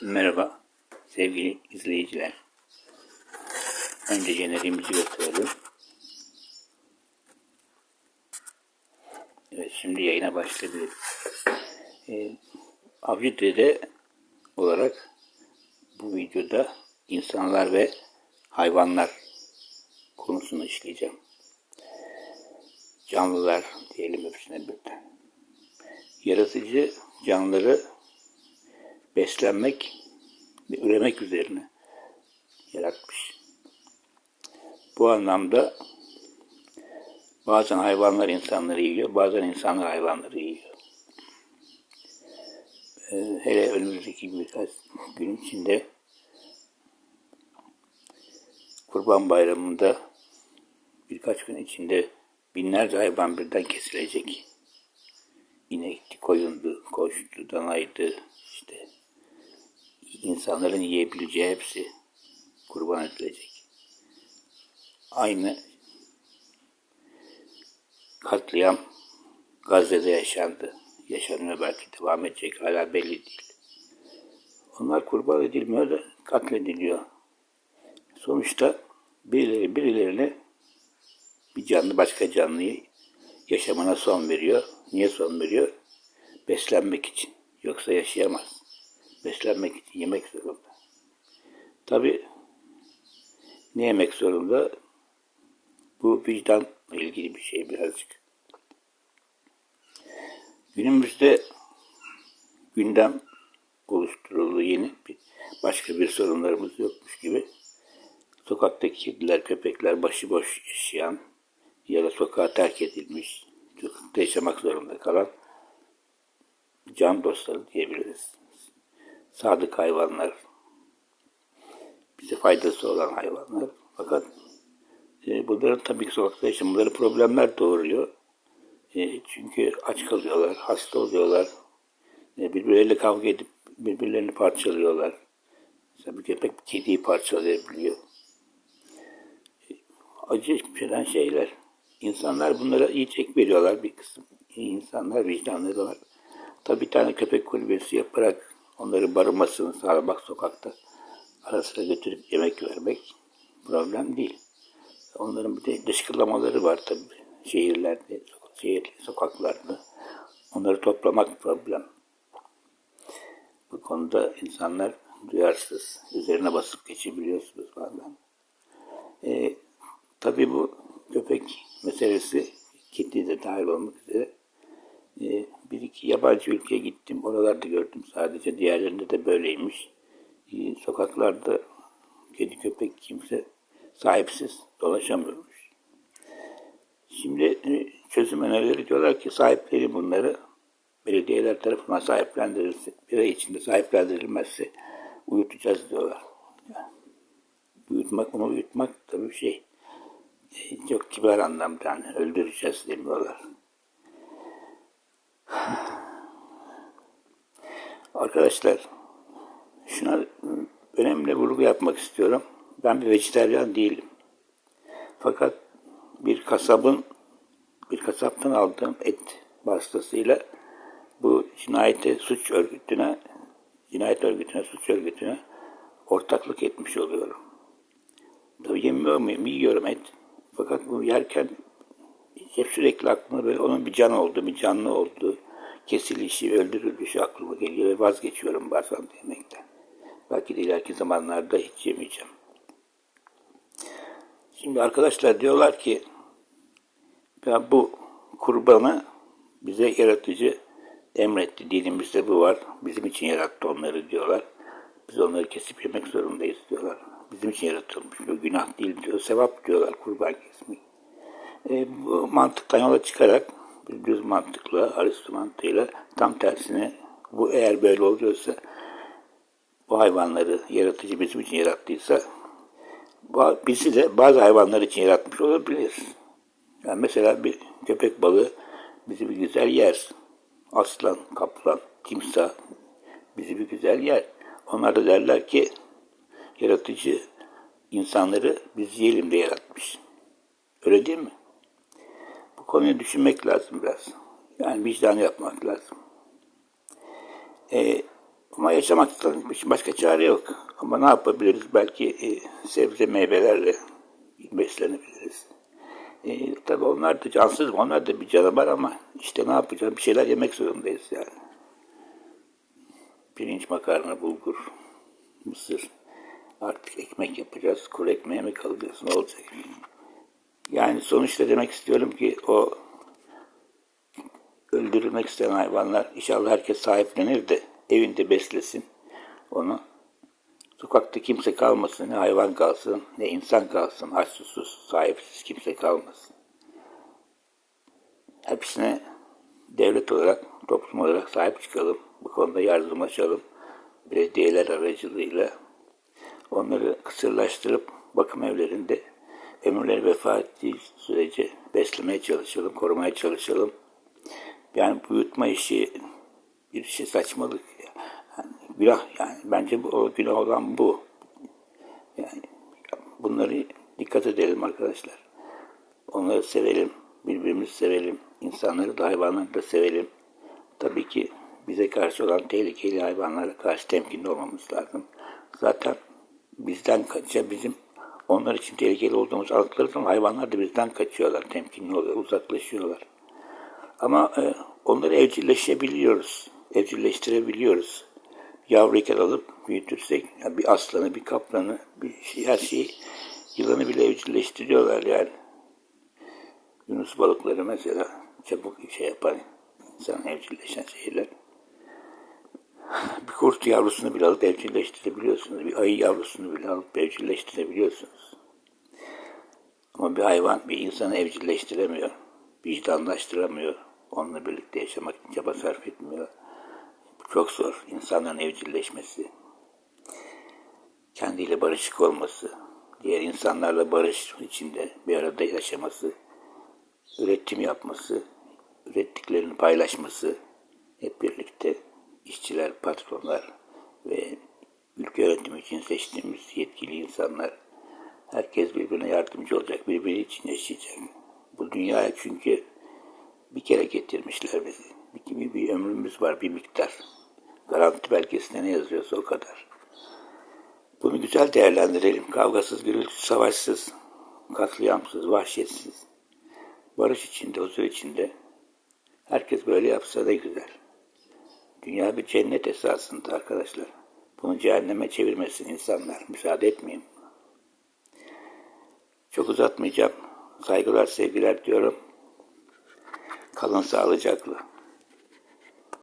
Merhaba sevgili izleyiciler. Önce jeneriğimizi gösterelim. Evet şimdi yayına başlayabiliriz. Ee, Avcı olarak bu videoda insanlar ve hayvanlar konusunu işleyeceğim. Canlılar diyelim hepsine birden. Yaratıcı canlıları beslenmek ve üremek üzerine yaratmış. Bu anlamda bazen hayvanlar insanları yiyor, bazen insanlar hayvanları yiyor. Ee, hele önümüzdeki birkaç gün içinde Kurban Bayramı'nda birkaç gün içinde binlerce hayvan birden kesilecek. İnekti, koyundu, koçtu, danaydı, insanların yiyebileceği hepsi kurban edilecek. Aynı katliam Gazze'de yaşandı. Yaşanıyor belki devam edecek hala belli değil. Onlar kurban edilmiyor da katlediliyor. Sonuçta birileri birilerine bir canlı başka canlıyı yaşamına son veriyor. Niye son veriyor? Beslenmek için. Yoksa yaşayamaz. Beslenmek yemek zorunda. Tabi ne yemek zorunda? Bu vicdanla ilgili bir şey birazcık. Günümüzde gündem oluşturuldu yeni bir başka bir sorunlarımız yokmuş gibi. Sokaktaki kediler, köpekler başıboş yaşayan ya da sokağa terk edilmiş, sokakta yaşamak zorunda kalan can dostları diyebiliriz. Sadık hayvanlar, bize faydası olan hayvanlar. Fakat e, bunların tabii ki sokakta yaşamaları problemler doğuruyor. E, çünkü aç kalıyorlar, hasta oluyorlar. E, birbirleriyle kavga edip birbirlerini parçalıyorlar. Mesela bir köpek kediyi parçalayabiliyor. E, acı şeyden şeyler. İnsanlar bunlara yiyecek veriyorlar bir kısım. İnsanlar vicdanları var. Tabi bir tane köpek kulübesi yaparak onları barınmasını sağlamak sokakta ara sıra götürüp yemek vermek problem değil. Onların bir de dışkılamaları var tabi şehirlerde, şehir sokaklarda. Onları toplamak problem. Bu konuda insanlar duyarsız, üzerine basıp geçebiliyorsunuz bazen. E, tabii bu köpek meselesi kedi de dahil olmak üzere iki yabancı ülkeye gittim. Oralarda gördüm sadece. Diğerlerinde de böyleymiş. E, sokaklarda kedi köpek kimse sahipsiz dolaşamıyormuş. Şimdi e, çözüm önerileri diyorlar ki sahipleri bunları belediyeler tarafından sahiplendirilse, bir ay içinde sahiplendirilmezse uyutacağız diyorlar. Uyutmak, onu uyutmak tabii bir şey. E, çok kibar anlamda yani öldüreceğiz demiyorlar. Arkadaşlar şuna önemli vurgu yapmak istiyorum. Ben bir vejetaryen değilim. Fakat bir kasabın bir kasaptan aldığım et vasıtasıyla bu cinayete suç örgütüne cinayet örgütüne, suç örgütüne ortaklık etmiş oluyorum. Tabii yemiyor muyum? Yiyorum et. Fakat bu yerken hep sürekli aklıma böyle onun bir can olduğu, bir canlı olduğu, kesilişi, öldürülüşü aklıma geliyor ve vazgeçiyorum bazen yemekten. Belki de ileriki zamanlarda hiç yemeyeceğim. Şimdi arkadaşlar diyorlar ki ya bu kurbanı bize yaratıcı emretti. Dinimizde bu var. Bizim için yarattı onları diyorlar. Biz onları kesip yemek zorundayız diyorlar. Bizim için yaratılmış. Bu günah değil diyor. Sevap diyorlar kurban kesmek. E, bu mantıktan yola çıkarak düz mantıkla, Aristo mantığıyla tam tersine bu eğer böyle oluyorsa bu hayvanları yaratıcı bizim için yarattıysa bizi de bazı hayvanlar için yaratmış olabilir. Yani mesela bir köpek balığı bizi bir güzel yer. Aslan, kaplan, timsah bizi bir güzel yer. Onlar da derler ki yaratıcı insanları biz yiyelim de yaratmış. Öyle değil mi? Konuyu düşünmek lazım biraz. Yani vicdan yapmak lazım. E, Ama yaşamaktan başka çare yok. Ama ne yapabiliriz? Belki e, sebze meyvelerle beslenebiliriz. E, tabii onlar da cansız, onlar da bir canavar ama işte ne yapacağız? Bir şeyler yemek zorundayız yani. Pirinç, makarna, bulgur, mısır. Artık ekmek yapacağız. Kuru ekmeğe mi kalacağız? Ne olacak? Yani sonuçta demek istiyorum ki o öldürülmek isteyen hayvanlar inşallah herkes sahiplenir de evinde beslesin onu. Sokakta kimse kalmasın, ne hayvan kalsın, ne insan kalsın, aç susuz, sahipsiz kimse kalmasın. Hepsine devlet olarak, toplum olarak sahip çıkalım. Bu konuda yardımlaşalım. Belediyeler aracılığıyla onları kısırlaştırıp bakım evlerinde ömürleri vefat ettiği sürece beslemeye çalışalım, korumaya çalışalım. Yani büyütme işi bir şey saçmalık. Yani günah yani. Bence bu, o günah olan bu. Yani bunları dikkat edelim arkadaşlar. Onları sevelim. Birbirimizi sevelim. İnsanları da hayvanları da sevelim. Tabii ki bize karşı olan tehlikeli hayvanlara karşı temkinli olmamız lazım. Zaten bizden kaçıyor bizim onlar için tehlikeli olduğumuz aldıkları zaman hayvanlar da bizden kaçıyorlar, temkinli oluyor, uzaklaşıyorlar. Ama e, onları evcilleşebiliyoruz, evcilleştirebiliyoruz. Yavruyken alıp büyütürsek, yani bir aslanı, bir kaplanı, bir şey, her şeyi, yılanı bile evcilleştiriyorlar yani. Yunus balıkları mesela çabuk şey yapan, insan evcilleşen şeyler. Bir kurt yavrusunu bile alıp evcilleştirebiliyorsunuz. Bir ayı yavrusunu bile alıp evcilleştirebiliyorsunuz. Ama bir hayvan bir insanı evcilleştiremiyor. Vicdanlaştıramıyor. Onunla birlikte yaşamak için çaba sarf etmiyor. Çok zor. İnsanların evcilleşmesi. Kendiyle barışık olması. Diğer insanlarla barış içinde bir arada yaşaması. Üretim yapması. Ürettiklerini paylaşması. Hep birlikte işçiler, patronlar ve ülke yönetimi için seçtiğimiz yetkili insanlar herkes birbirine yardımcı olacak, birbiri için yaşayacak. Bu dünyaya çünkü bir kere getirmişler bizi. Bir, bir, ömrümüz var, bir miktar. Garanti belgesinde ne yazıyorsa o kadar. Bunu güzel değerlendirelim. Kavgasız, gürültüsüz, savaşsız, katliamsız, vahşetsiz. Barış içinde, huzur içinde. Herkes böyle yapsa ne güzel. Dünya bir cennet esasında arkadaşlar. Bunu cehenneme çevirmesin insanlar. Müsaade etmeyin. Çok uzatmayacağım. Saygılar, sevgiler diyorum. Kalın sağlıcakla.